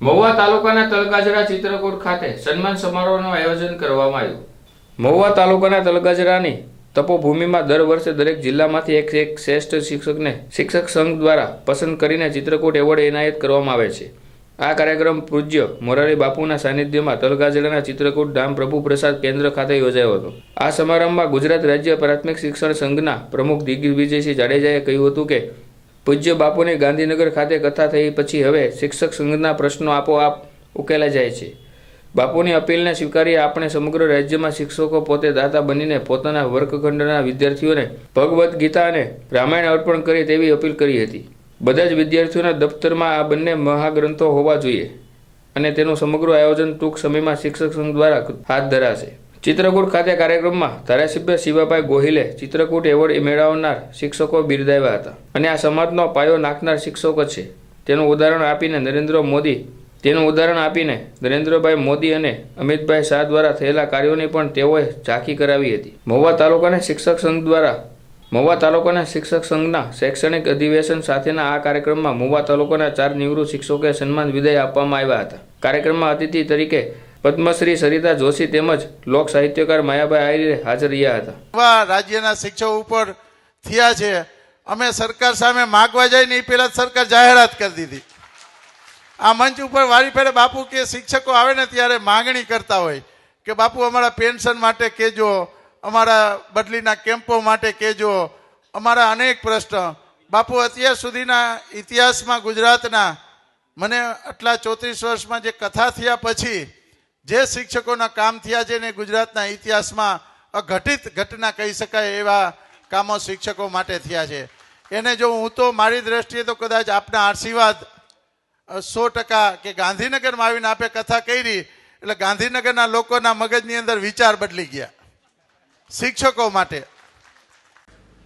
મહુવા તાલુકાના તલગાજરા ચિત્રકૂટ ખાતે સન્માન સમારોહનું આયોજન કરવામાં આવ્યું. મહુવા તાલુકાના તલગાજરાની તપોભૂમિમાં દર વર્ષે દરેક જિલ્લામાંથી એક એક શ્રેષ્ઠ શિક્ષકને શિક્ષક સંઘ દ્વારા પસંદ કરીને ચિત્રકૂટ એવોર્ડ એનાયત કરવામાં આવે છે. આ કાર્યક્રમ પૂજ્ય મોરારી બાપુના સાનિધ્યમાં તલગાજરાના ચિત્રકૂટ ધામ પ્રભુ પ્રસાદ કેન્દ્ર ખાતે યોજાયો હતો. આ સમારંભમાં ગુજરાત રાજ્ય પ્રાથમિક શિક્ષણ સંઘના પ્રમુખ દિગ્વિજયસિંહ જાડેજાએ કહ્યું હતું કે પૂજ્ય બાપુની ગાંધીનગર ખાતે કથા થઈ પછી હવે શિક્ષક સંઘના પ્રશ્નો આપોઆપ ઉકેલા જાય છે. બાપુની અપીલને સ્વીકારી આપણે સમગ્ર રાજ્યમાં શિક્ષકો પોતે દાતા બનીને પોતાના વર્ગખંડના વિદ્યાર્થીઓને ભગવદ્ ગીતા અને રામાયણ અર્પણ કરે તેવી અપીલ કરી હતી. બધા જ વિદ્યાર્થીઓના દફતરમાં આ બંને મહાગ્રંથો હોવા જોઈએ અને તેનું સમગ્ર આયોજન ટૂંક સમયમાં શિક્ષક સંઘ દ્વારા હાથ ધરાશે. ચિત્રકૂટ ખાતે કાર્યક્રમમાં ધારાસભ્ય શિવાભાઈ ગોહિલે ચિત્રકૂટ એવોર્ડ મેળવનાર શિક્ષકો બિરદાવ્યા હતા. અને આ સમાજનો પાયો નાખનાર શિક્ષકો છે. તેનું ઉદાહરણ આપીને નરેન્દ્ર મોદી, તેનું ઉદાહરણ આપીને નરેન્દ્રભાઈ મોદી અને અમિતભાઈ શાહ દ્વારા થયેલા કાર્યોની પણ તેઓએ ઝાંખી કરાવી હતી. મહુવા તાલુકાના શિક્ષક સંઘ દ્વારા, મહુવા તાલુકાના શિક્ષક સંઘના શૈક્ષણિક અધિવેશન સાથેના આ કાર્યક્રમમાં મહુવા તાલુકાના ચાર નિવૃત્ત શિક્ષકોએ સન્માન વિદાય આપવામાં આવ્યા હતા. કાર્યક્રમમાં અતિથિ તરીકે પદ્મશ્રી સરિતા જોશી તેમજ લોક સાહિત્યકાર માયાભાઈ આયરે હાજર રહ્યા હતા. રાજ્યના શિક્ષકો ઉપર થયા છે. અમે સરકાર સામે માગવા જઈને એ પહેલાં સરકાર જાહેરાત કરી દીધી. આ મંચ ઉપર વારી ફેરે બાપુ કે શિક્ષકો આવે ને ત્યારે માગણી કરતા હોય કે બાપુ અમારા પેન્શન માટે કહેજો, અમારા બદલીના કેમ્પો માટે કહેજો, અમારા અનેક પ્રશ્ન. બાપુ અત્યાર સુધીના ઇતિહાસમાં ગુજરાતના મને આટલા ચોત્રીસ વર્ષમાં જે કથા થયા પછી જે શિક્ષકોના કામ થયા છે ને ગુજરાતના ઇતિહાસમાં અઘટિત ઘટના કહી શકાય એવા કામો શિક્ષકો માટે થયા છે. એને જો હું તો મારી દ્રષ્ટિએ તો કદાચ આપના આશીર્વાદ સો ટકા કે ગાંધીનગરમાં આવીને આપે કથા કરી, એટલે ગાંધીનગરના લોકોના મગજની અંદર વિચાર બદલી ગયા. શિક્ષકો માટે.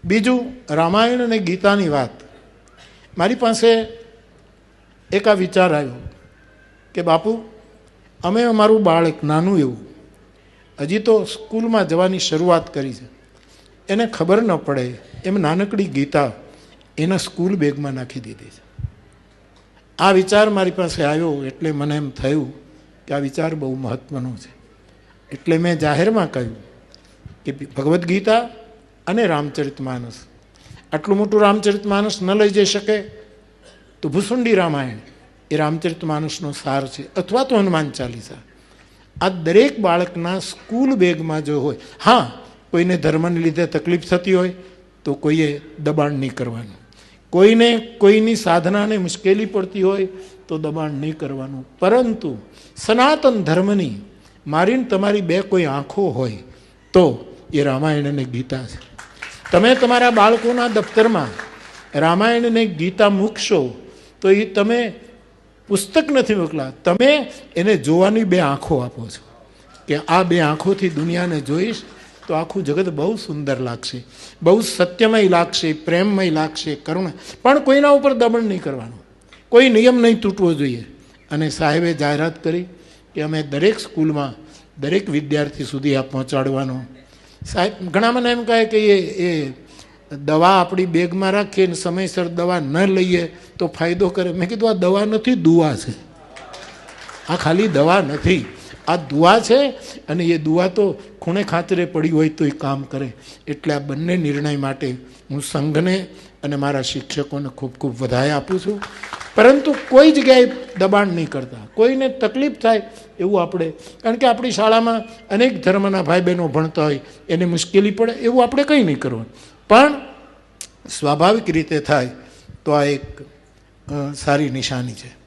બીજું રામાયણ અને ગીતાની વાત. મારી પાસે એક આ વિચાર આવ્યો કે બાપુ અમે અમારું બાળક નાનું એવું. હજી તો સ્કૂલમાં જવાની શરૂઆત કરી છે. એને ખબર ન પડે એમ નાનકડી ગીતા એના સ્કૂલ બેગમાં નાખી દીધી છે. આ વિચાર મારી પાસે આવ્યો એટલે મને એમ થયું કે આ વિચાર બહુ મહત્ત્વનો છે. એટલે મેં જાહેરમાં કહ્યું કે ભગવદ્ ગીતા અને રામચરિત માનસ. આટલું મોટું રામચરિત માનસ ન લઈ જઈ શકે તો ભૂસુંડી રામાયણ. એ રામચરિત માણસનો સાર છે. અથવા તો હનુમાન ચાલીસા. આ દરેક બાળકના સ્કૂલ બેગમાં જો હોય, હા, કોઈને ધર્મને લીધે તકલીફ થતી હોય, તો કોઈએ દબાણ નહીં કરવાનું. કોઈને કોઈની સાધનાને મુશ્કેલી પડતી હોય, તો દબાણ નહીં કરવાનું. પરંતુ સનાતન ધર્મની મારીને તમારી બે કોઈ આંખો હોય, તો એ રામાયણ અને ગીતા છે. તમે તમારા બાળકોના દફતરમાં રામાયણ અને ગીતા મૂકશો, તો એ તમે પુસ્તક નથી મોકલા. તમે એને જોવાની બે આંખો આપો છો. કે આ બે આંખોથી દુનિયાને જોઈશ તો આખું જગત બહુ સુંદર લાગશે. બહુ સત્યમય લાગશે, પ્રેમમય લાગશે, કરુણા. પણ કોઈના ઉપર દમણ નહીં કરવાનું. કોઈ નિયમ નહીં તૂટવો જોઈએ. અને સાહેબે જાહેરાત કરી કે અમે દરેક સ્કૂલમાં દરેક વિદ્યાર્થી સુધી આ પહોંચાડવાનો. સાહેબ ઘણા મને એમ કહે કે એ એ દવા આપણી બેગમાં રાખીએ ને સમયસર દવા ન લઈએ તો ફાયદો કરે. મેં કીધું, આ દવા નથી દુવા છે. આ ખાલી દવા નથી. આ દુઆ છે અને એ દુઆ તો ખૂણે ખાતરે પડી હોય તો એ કામ કરે. એટલે આ બંને નિર્ણય માટે હું સંઘને અને મારા શિક્ષકોને ખૂબ ખૂબ વધાય આપું છું. પરંતુ કોઈ જગ્યાએ દબાણ નહીં કરતા. કોઈને તકલીફ થાય એવું આપણે, કારણ કે આપણી શાળામાં અનેક ધર્મના ભાઈ બહેનો ભણતા હોય, એને મુશ્કેલી પડે એવું આપણે કંઈ નહીં કરવાનું. પણ સ્વાભાવિક રીતે થાય તો આ એક સારી નિશાની છે.